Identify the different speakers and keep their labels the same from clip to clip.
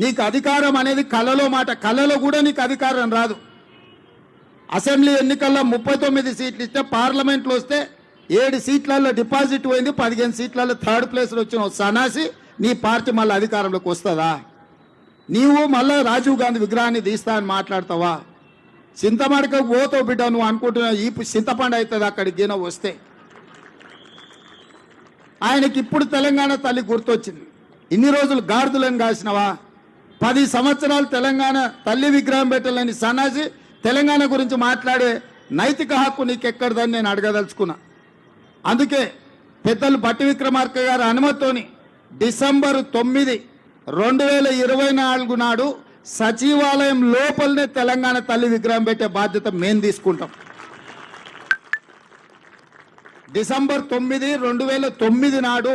Speaker 1: నీకు అధికారం అనేది కళలో మాట కళలో కూడా నీకు అధికారం రాదు. అసెంబ్లీ ఎన్నికల్లో ముప్పై తొమ్మిది సీట్లు ఇస్తే పార్లమెంట్లో వస్తే ఏడు సీట్లలో డిపాజిట్ పోయింది పదిహేను సీట్లలో థర్డ్ ప్లేస్లో వచ్చిన సనాసి నీ పార్టీ మళ్ళీ అధికారంలోకి వస్తుందా? నీవు మళ్ళీ రాజీవ్ గాంధీ విగ్రహాన్ని తీస్తా అని మాట్లాడతావా? చింతమడక పోతావు బిడ్డ నువ్వు అనుకుంటున్నావు ఈ చింతపండు అవుతుంది అక్కడికి గిన వస్తే. ఆయనకి ఇప్పుడు తెలంగాణ తల్లి గుర్తొచ్చింది. ఇన్ని రోజులు గాడిదలను కాసినవా? పది సంవత్సరాలు తెలంగాణ తల్లి విగ్రహం పెట్టాలని సన్నాసి తెలంగాణ గురించి మాట్లాడే నైతిక హక్కు నీకెక్కడదని నేను అడగదలుచుకున్నా. అందుకే పెద్దలు బట్టి విక్రమార్క గారి అనుమతితోని డిసెంబర్ తొమ్మిది రెండు వేల ఇరవై నాలుగు నాడు సచివాలయం లోపలనే తెలంగాణ తల్లి విగ్రహం పెట్టే బాధ్యత మేము తీసుకుంటాం. డిసెంబర్ తొమ్మిది రెండు వేల తొమ్మిది నాడు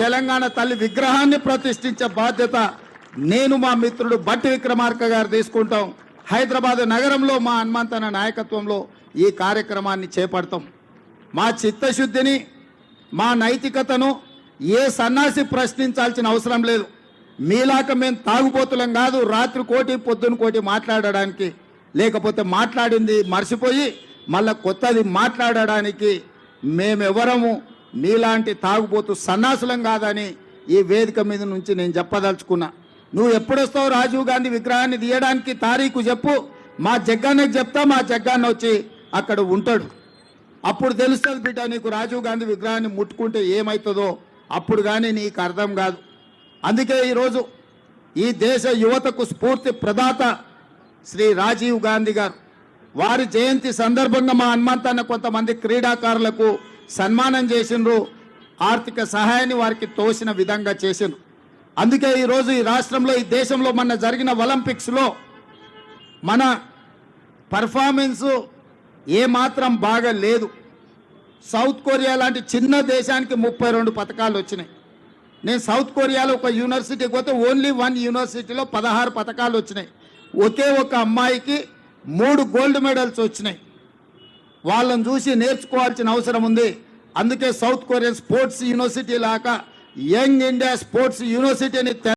Speaker 1: తెలంగాణ తల్లి విగ్రహాన్ని ప్రతిష్ఠించే బాధ్యత నేను మా మిత్రుడు బట్టి విక్రమార్క గారు తీసుకుంటాం. హైదరాబాద్ నగరంలో మా హనుమంతన నాయకత్వంలో ఈ కార్యక్రమాన్ని చేపడతాం. మా చిత్తశుద్ధిని మా నైతికతను ఏ సన్నాసి ప్రశ్నించాల్సిన అవసరం లేదు. మీలాక మేము తాగుబోతులం కాదు రాత్రి కోటి పొద్దున కోటి మాట్లాడడానికి. లేకపోతే మాట్లాడింది మర్చిపోయి మళ్ళా కొత్తది మాట్లాడడానికి మేమెవరము? నీలాంటి తాగుబోతు సన్నాసులం కాదని ఈ వేదిక మీద నుంచి నేను చెప్పదలుచుకున్నా. నువ్వు ఎప్పుడొస్తావు రాజీవ్ గాంధీ విగ్రహాన్ని తీయడానికి తారీఖు చెప్పు. మా జగ్గాన్నకి చెప్తా మా జగ్గాన్న వచ్చి అక్కడ ఉంటాడు. అప్పుడు తెలుస్తుంది బిడ్డ నీకు రాజీవ్ గాంధీ విగ్రహాన్ని ముట్టుకుంటే ఏమవుతుందో అప్పుడు కానీ నీకు అర్థం కాదు. అందుకే ఈరోజు ఈ దేశ యువతకు స్ఫూర్తి ప్రదాత శ్రీ రాజీవ్ గాంధీ గారు. వారి జయంతి సందర్భంగా మా హనుమంతన్న కొంతమంది క్రీడాకారులకు సన్మానం చేసిండ్రు ఆర్థిక సహాయాన్ని వారికి తోసిన విధంగా చేసిండ్రు. అందుకే ఈరోజు ఈ రాష్ట్రంలో ఈ దేశంలో మొన్న జరిగిన ఒలింపిక్స్లో మన పర్ఫార్మెన్సు ఏమాత్రం బాగా లేదు సౌత్ కొరియా లాంటి చిన్న దేశానికి ముప్పై రెండు పథకాలు వచ్చినాయి. నేను సౌత్ కొరియాలో ఒక యూనివర్సిటీకి పోతే ఓన్లీ వన్ యూనివర్సిటీలో పదహారు పథకాలు వచ్చినాయి. ఒకే ఒక అమ్మాయికి మూడు గోల్డ్ మెడల్స్ వచ్చినాయి. వాళ్ళని చూసి నేర్చుకోవాల్సిన అవసరం ఉంది. అందుకే సౌత్ కొరియన్ స్పోర్ట్స్ యూనివర్సిటీ లాగా యంగ్ ఇండియా స్పోర్ట్స్ యూనివర్సిటీని తె-